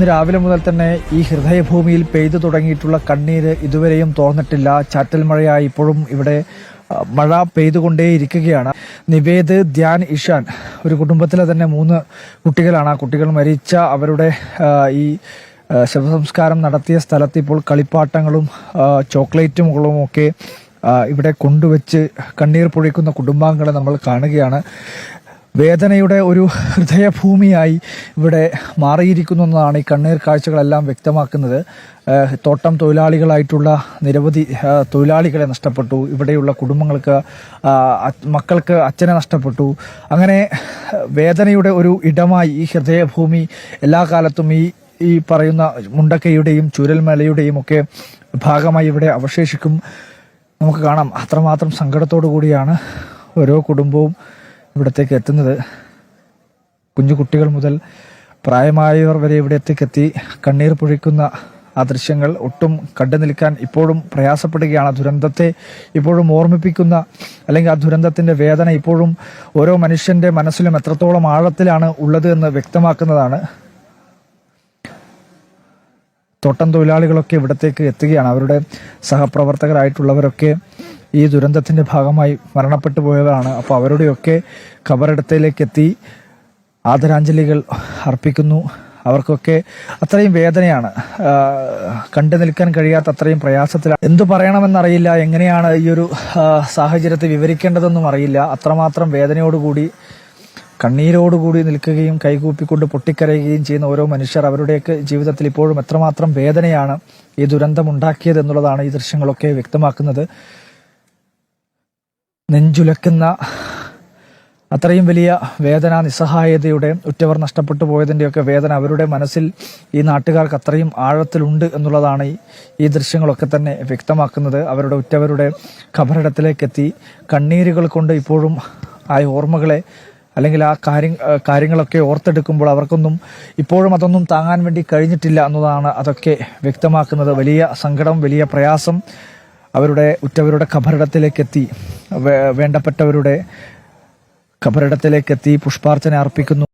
ഇന്ന് രാവിലെ മുതൽ തന്നെ ഈ ഹൃദയഭൂമിയിൽ പെയ്തു തുടങ്ങിയിട്ടുള്ള കണ്ണീര് ഇതുവരെയും തോന്നിട്ടില്ല ചാറ്റൽ മഴയായി ഇപ്പോഴും ഇവിടെ മഴ പെയ്തുകൊണ്ടേയിരിക്കുകയാണ്. നിവേദ് ധ്യാൻ ഇഷാൻ ഒരു കുടുംബത്തിലെ തന്നെ മൂന്ന് കുട്ടികളാണ്. ആ കുട്ടികൾ മരിച്ച അവരുടെ ഈ ശവസംസ്കാരം നടത്തിയ സ്ഥലത്ത് ഇപ്പോൾ കളിപ്പാട്ടങ്ങളും ചോക്ലേറ്റുകളും ഒക്കെ ഇവിടെ കൊണ്ടുവച്ച് കണ്ണീർ പൊഴിക്കുന്ന കുടുംബാംഗങ്ങളെ നമ്മൾ കാണുകയാണ്. വേദനയുടെ ഒരു ഹൃദയഭൂമിയായി ഇവിടെ മാറിയിരിക്കുന്നു എന്നതാണ് ഈ കണ്ണീർ കാഴ്ചകളെല്ലാം വ്യക്തമാക്കുന്നത്. തോട്ടം തൊഴിലാളികളായിട്ടുള്ള നിരവധി തൊഴിലാളികളെ നഷ്ടപ്പെട്ടു. ഇവിടെയുള്ള കുടുംബങ്ങൾക്ക് മക്കൾക്ക് അച്ഛനെ നഷ്ടപ്പെട്ടു. അങ്ങനെ വേദനയുടെ ഒരു ഇടമായി ഈ ഹൃദയഭൂമി എല്ലാ കാലത്തും ഈ ഈ പറയുന്ന മുണ്ടക്കയുടെയും ചുരൽമലയുടെയും ഒക്കെ ഭാഗമായി ഇവിടെ അവശേഷിക്കും. നമുക്ക് കാണാം. അത്രമാത്രം സങ്കടത്തോടു കൂടിയാണ് ഓരോ കുടുംബവും ഇവിടത്തേക്ക് എത്തുന്നത്. കുഞ്ഞു കുട്ടികൾ മുതൽ പ്രായമായവർ വരെ ഇവിടത്തേക്ക് എത്തി കണ്ണീർ പൊഴിക്കുന്ന ആ ദൃശ്യങ്ങൾ ഒട്ടും കണ്ടു നിൽക്കാൻ ഇപ്പോഴും പ്രയാസപ്പെടുകയാണ്. ദുരന്തത്തെ ഇപ്പോഴും ഓർമ്മിപ്പിക്കുന്ന അല്ലെങ്കിൽ ആ ദുരന്തത്തിന്റെ വേദന ഇപ്പോഴും ഓരോ മനുഷ്യന്റെ മനസ്സിലും എത്രത്തോളം ആഴത്തിലാണ് ഉള്ളത് എന്ന് വ്യക്തമാക്കുന്നതാണ്. തോട്ടം തൊഴിലാളികളൊക്കെ ഇവിടത്തേക്ക് എത്തുകയാണ്. അവരുടെ സഹപ്രവർത്തകരായിട്ടുള്ളവരൊക്കെ ഈ ദുരന്തത്തിന്റെ ഭാഗമായി മരണപ്പെട്ടു പോയതാണ് അപ്പോൾ അവരുടെയൊക്കെ ഖബറിടത്തിലേക്ക് എത്തി ആദരാഞ്ജലികൾ അർപ്പിക്കുന്നു. അവർക്കൊക്കെ അത്രയും വേദനയാണ്. കണ്ടു നിൽക്കാൻ കഴിയാത്ത അത്രയും പ്രയാസത്തിലാണ് എന്തു പറയണമെന്നറിയില്ല. എങ്ങനെയാണ് ഈ ഒരു സാഹചര്യത്തെ വിവരിക്കേണ്ടതെന്നും അറിയില്ല. അത്രമാത്രം വേദനയോടുകൂടി കണ്ണീരോടുകൂടി നിൽക്കുകയും കൈകൂപ്പിക്കൊണ്ട് പൊട്ടിക്കരയുകയും ചെയ്യുന്ന ഓരോ മനുഷ്യർ അവരുടെയൊക്കെ ജീവിതത്തിൽ ഇപ്പോഴും എത്രമാത്രം വേദനയാണ് ഈ ദുരന്തം ഉണ്ടാക്കിയത് എന്നുള്ളതാണ് ഈ ദൃശ്യങ്ങളൊക്കെ വ്യക്തമാക്കുന്നത്. നെഞ്ചുലക്കുന്ന അത്രയും വലിയ വേദന നിസ്സഹായതയുടെ ഉറ്റവർ നഷ്ടപ്പെട്ടു പോയതിന്റെയൊക്കെ വേദന അവരുടെ മനസ്സിൽ ഈ നാട്ടുകാർക്ക് അത്രയും ആഴത്തിലുണ്ട് എന്നുള്ളതാണ് ഈ ദൃശ്യങ്ങളൊക്കെ തന്നെ വ്യക്തമാക്കുന്നത്. അവരുടെ ഉറ്റവരുടെ ഖബറിടത്തിലേക്കെത്തി കണ്ണീരുകൾ കൊണ്ട് ഇപ്പോഴും ആ ഓർമ്മകളെ അല്ലെങ്കിൽ ആ കാര്യം കാര്യങ്ങളൊക്കെ ഓർത്തെടുക്കുമ്പോൾ അവർക്കൊന്നും ഇപ്പോഴും അതൊന്നും താങ്ങാൻ വേണ്ടി കഴിഞ്ഞിട്ടില്ല എന്നതാണ് അതൊക്കെ വ്യക്തമാക്കുന്നത്. വലിയ സങ്കടം വലിയ പ്രയാസം അവരുടെ ഉറ്റവരുടെ ഖബറിടത്തിലേക്കെത്തി വേണ്ടപ്പെട്ടവരുടെ ഖബറിടത്തിലേക്കെത്തി പുഷ്പാർച്ചന അർപ്പിക്കുന്നു.